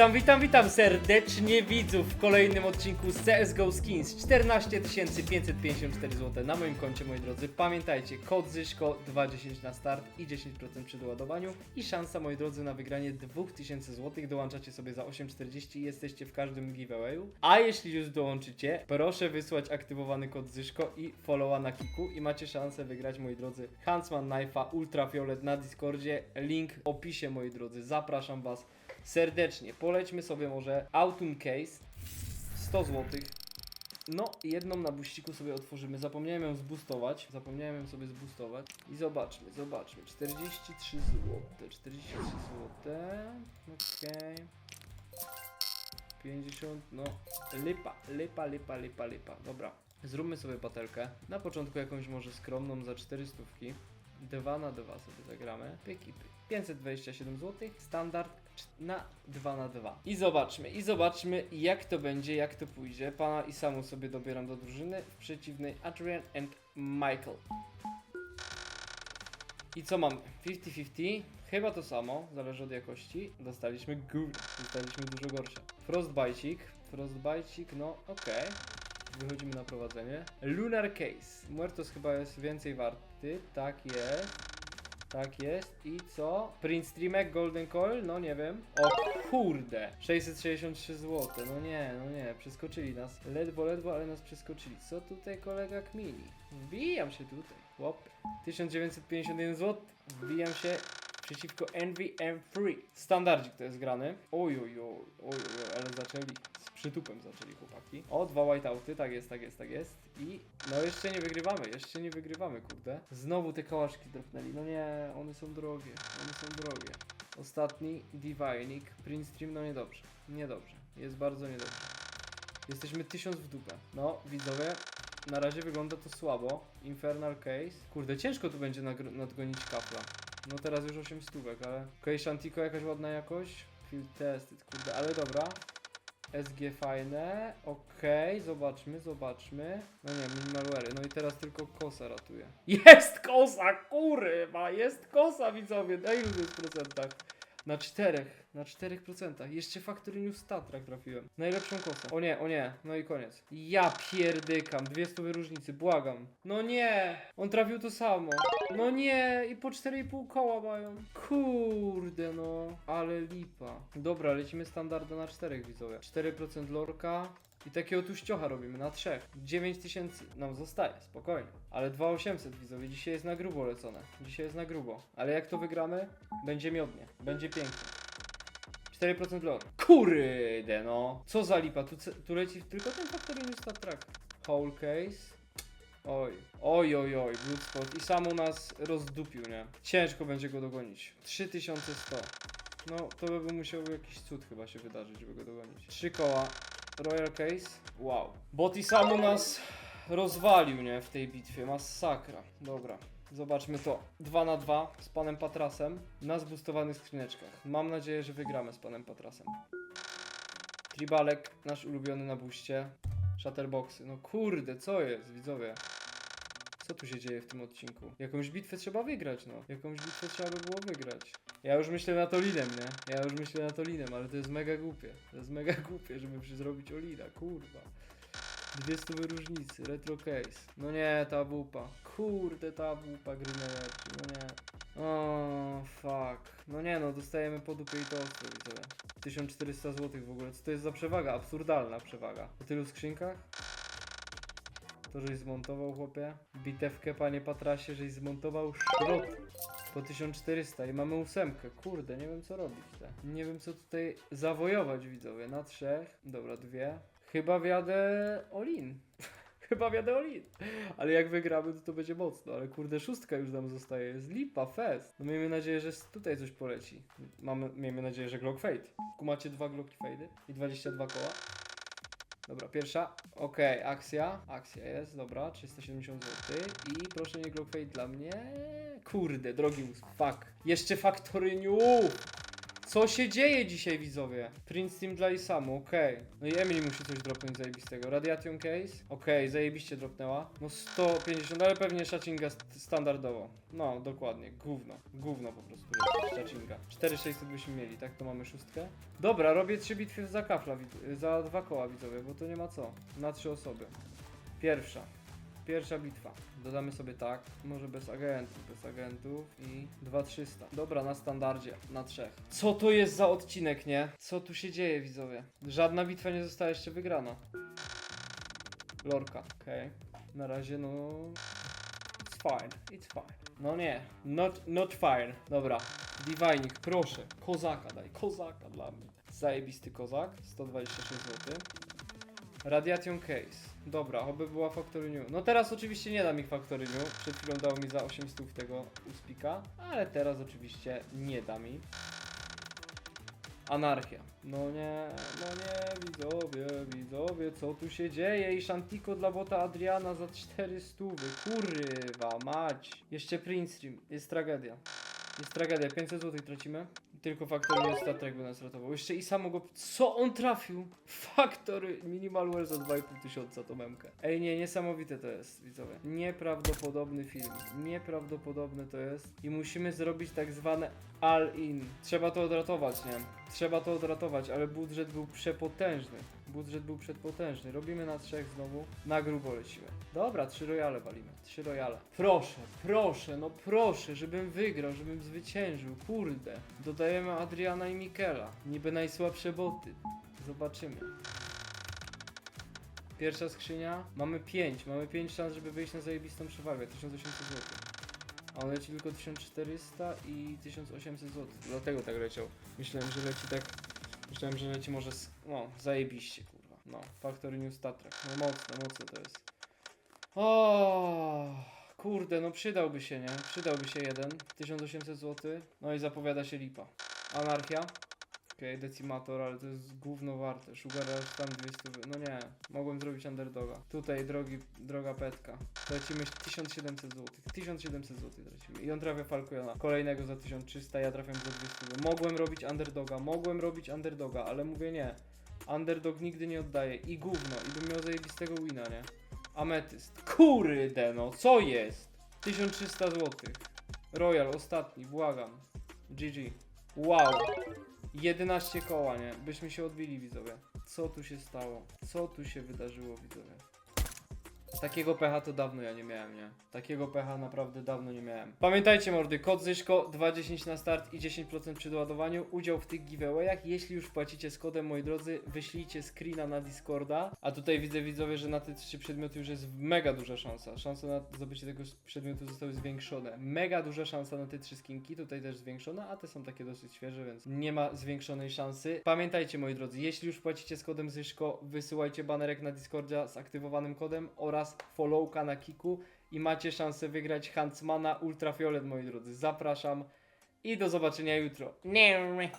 Witam, witam, witam serdecznie widzów w kolejnym odcinku z CSGO Skins 14 554 zł na moim koncie moi drodzy. Pamiętajcie, kod Zyszko 2,10 na start i 10% przy doładowaniu i szansa moi drodzy na wygranie 2000 zł. Dołączacie sobie za 8,40 i jesteście w każdym giveawayu. A jeśli już dołączycie, proszę wysłać aktywowany kod Zyszko i followa na kiku i macie szansę wygrać moi drodzy Huntsman Knife'a Ultrafiolet na Discordzie. Link w opisie moi drodzy. Zapraszam was serdecznie. Polećmy sobie może Autumn Case 100 zł. No, jedną na buściku sobie otworzymy. Zapomniałem ją zboostować. Zapomniałem ją sobie zboostować. I zobaczmy, zobaczmy. 43 zł. 43 zł. Okej. 50, no. Lipa, lipa, lipa, lipa, lipa. Dobra. Zróbmy sobie patelkę. Na początku jakąś może skromną za 400. 2 na 2 sobie zagramy. Pyk. 527 zł. Standard na 2 na 2. I zobaczmy, i zobaczmy jak to będzie, jak to pójdzie. Pana i samu sobie dobieram do drużyny. W przeciwnej Adrian and Michael. I co mamy? 50-50. Chyba to samo, zależy od jakości. Dostaliśmy gór, dostaliśmy dużo gorsze. Frostbite'ik, Frostbite'ik, no okej. Wychodzimy na prowadzenie. Lunar Case. Muertos chyba jest więcej warty. Tak jest. Tak jest. I co? Print Streamek Golden Coil? No nie wiem. O kurde. 663 zł. No nie, no nie. Przeskoczyli nas. Ledwo, ledwo, ale nas przeskoczyli. Co tutaj kolega kmini? Wbijam się tutaj. Chłopie. 1951 zł. Wbijam się przeciwko Envy M3. Standardzik to jest grany. Oj, oj, oj, oj, oj, oj, ale zaczęli. Przytupem zaczęli chłopaki. O, dwa whiteouty, tak jest, tak jest, tak jest. I no jeszcze nie wygrywamy, jeszcze nie wygrywamy, kurde. Znowu te kałaszki dropnęli. No nie, one są drogie, one są drogie. Ostatni Divining, Print Stream, no niedobrze, niedobrze. Jest bardzo niedobrze. Jesteśmy tysiąc w dupę. No, widzowie, na razie wygląda to słabo. Infernal Case. Kurde, ciężko tu będzie nadgonić kapla. No teraz już 8 stówek, ale... Okej, Shantico jakaś ładna jakość. Field tested, kurde, ale dobra. SG fajne, okej, zobaczmy, zobaczmy. No nie, minimalware, no i teraz tylko kosa ratuje. Jest kosa, kurwa, jest kosa widzowie, na ilu to procentach? Na czterech, na 4%. Jeszcze Factory News Statra trafiłem. Najlepszą kosą. O nie, o nie, no i koniec. Ja pierdykam, dwie stówy różnicy, błagam. No nie, on trafił to samo. No nie, i po 4,5 koła mają. Kurde no, ale lipa. Dobra, lecimy standarda na 4 widzowie. 4% lorka. I takiego tuściocha robimy na trzech. 9000 nam zostaje, spokojnie. Ale 2800 widzowie, dzisiaj jest na grubo lecone. Dzisiaj jest na grubo. Ale jak to wygramy, będzie miodnie. Będzie pięknie. 4% lore. Kurde no. Co za lipa, tu, tu leci tylko ten Factory New Stat Track. Whole case. Oj, oj, oj, oj, Bloodspot i sam u nas rozdupił, nie? Ciężko będzie go dogonić. 3100. No, to by musiał jakiś cud chyba się wydarzyć, żeby go dogonić. Trzy koła. Royal Case. Wow. Bot i sam u nas rozwalił, nie? W tej bitwie. Masakra. Dobra. Zobaczmy to. 2 na 2 z panem Patrasem na zbustowanych skrzyneczkach. Mam nadzieję, że wygramy z panem Patrasem. Tribalek, nasz ulubiony na buście. Shutterboxy. No kurde, co jest, widzowie? Co tu się dzieje w tym odcinku? Jakąś bitwę trzeba wygrać, no. Jakąś bitwę trzeba by było wygrać. Ja już myślę na to linem, nie? Ja już myślę na to linem, ale to jest mega głupie. To jest mega głupie, żeby zrobić Olina, kurwa. Dwie stówy różnicy, retro case. No nie, ta wupa. Kurde, ta wupa gry no nie. O, fuck. No nie no, dostajemy po dupie i to ostro, widzowie. 1400 zł w ogóle, co to jest za przewaga? Absurdalna przewaga. Po tylu skrzynkach? To, żeś zmontował, chłopie. Bitewkę, panie Patrasie, żeś zmontował szrot. Po 1400 i mamy ósemkę. Kurde, nie wiem co robić. Te. Nie wiem co tutaj zawojować, widzowie. Na trzech. Dobra, dwie. Chyba wiadę Olin. Chyba wiadę Olin. Ale jak wygramy, to to będzie mocno. Ale kurde, szóstka już nam zostaje. Jest lipa, fest. No miejmy nadzieję, że tutaj coś poleci. Mamy, miejmy nadzieję, że Glock Fade. Kumacie dwa Glocki Fade i 22 koła. Dobra, pierwsza. Okej, akcja. Akcja jest, dobra, 370 zł. I proszę nie Glock Fade dla mnie. Kurde, drogi mus. Fuck. Jeszcze Factory New. Co się dzieje dzisiaj, widzowie? Prince Team dla Isamu, okej. No i Emily musi coś dropnąć zajebistego. Radiation Case? Okej, zajebiście dropnęła. No 150, ale pewnie szachinga st- standardowo. No, dokładnie. Gówno. Gówno po prostu jest szachinga. 4600 byśmy mieli, tak? To mamy szóstkę. Dobra, robię trzy bitwy za kafla, za dwa koła, widzowie, bo to nie ma co. Na trzy osoby. Pierwsza. Pierwsza bitwa. Dodamy sobie tak, może bez agentów, bez agentów i 2300. Dobra, na standardzie, na trzech. Co to jest za odcinek, nie? Co tu się dzieje, widzowie? Żadna bitwa nie została jeszcze wygrana. Lorka, okej. Na razie, no... It's fine, it's fine. No nie, not, not fine. Dobra, Divining, proszę. Kozaka daj, kozaka dla mnie. Zajebisty kozak, 126 zł. Radiation Case. Dobra, oby była Factory New. No teraz oczywiście nie dam ich Factory New. Przed chwilą dało mi za 800 tego uspika, ale teraz oczywiście nie da mi. Anarchia. No nie, no nie, widzowie, widzowie, co tu się dzieje? I Shantico dla bota Adriana za 400. Kurwa, mać. Jeszcze Prince Stream. Jest tragedia. Jest tragedia. 500 zł tracimy. Tylko Factory New Star Trek by nas ratował. Jeszcze i samo go... Co on trafił? Factory Minimalware za 2,5 tysiąca to memkę. Ej, nie, niesamowite to jest, widzowie. Nieprawdopodobny film. Nieprawdopodobny to jest. I musimy zrobić tak zwane all-in. Trzeba to odratować, nie? Trzeba to odratować, ale budżet był przepotężny. Budżet był przepotężny. Robimy na trzech znowu. Na grubo lecimy. Dobra, trzy royale walimy. Trzy royale. Proszę, proszę, no proszę, żebym wygrał, żebym zwyciężył. Kurde. Dodajemy Adriana i Mikela. Niby najsłabsze boty. Zobaczymy. Pierwsza skrzynia. Mamy 5. Mamy 5 szans, żeby wyjść na zajebistą przewagę. 1800 zł. A on leci tylko 1400 i 1800 zł. Dlatego tak leciał. Myślałem, że leci tak. Myślałem, że leci może. Z... No, zajebiście, kurwa. No, Factory New Star Trek. No mocne, mocne to jest. O, kurde, no przydałby się, nie? Przydałby się jeden. 1800 zł. No i zapowiada się lipa. Anarchia. Okej, decimator, ale to jest gówno warte. Sugar Rush tam 200. No nie, mogłem zrobić underdoga. Tutaj drogi, droga petka. Tracimy 1700 zł. 1700 zł tracimy. I on trafia Falcona. Kolejnego za 1300, ja trafiam za 200. Mogłem robić underdoga, mogłem robić underdoga, ale mówię nie. Underdog nigdy nie oddaje. I gówno, i bym miał zajebistego wina, nie? Ametyst. Kurde no, co jest? 1300 zł. Royal, ostatni, błagam. GG. Wow. 11 koła, nie? Byśmy się odbili, widzowie. Co tu się stało? Co tu się wydarzyło, widzowie? Takiego pecha to dawno ja nie miałem, nie? Takiego pecha naprawdę dawno nie miałem. Pamiętajcie mordy, kod Zyszko 2.10 na start i 10% przy doładowaniu. Udział w tych giveawayach. Jeśli już płacicie z kodem, moi drodzy, wyślijcie screena na Discorda. A tutaj widzę widzowie, że na te trzy przedmioty już jest mega duża szansa. Szanse na zdobycie tego przedmiotu zostały zwiększone. Mega duża szansa na te trzy skinki, tutaj też zwiększona, a te są takie dosyć świeże, więc nie ma zwiększonej szansy. Pamiętajcie moi drodzy, jeśli już płacicie z kodem Zyszko, wysyłajcie banerek na Discordia z aktywowanym kodem oraz followka na Kiku i macie szansę wygrać Huntsmana Ultrafiolet moi drodzy. Zapraszam i do zobaczenia jutro. Nie.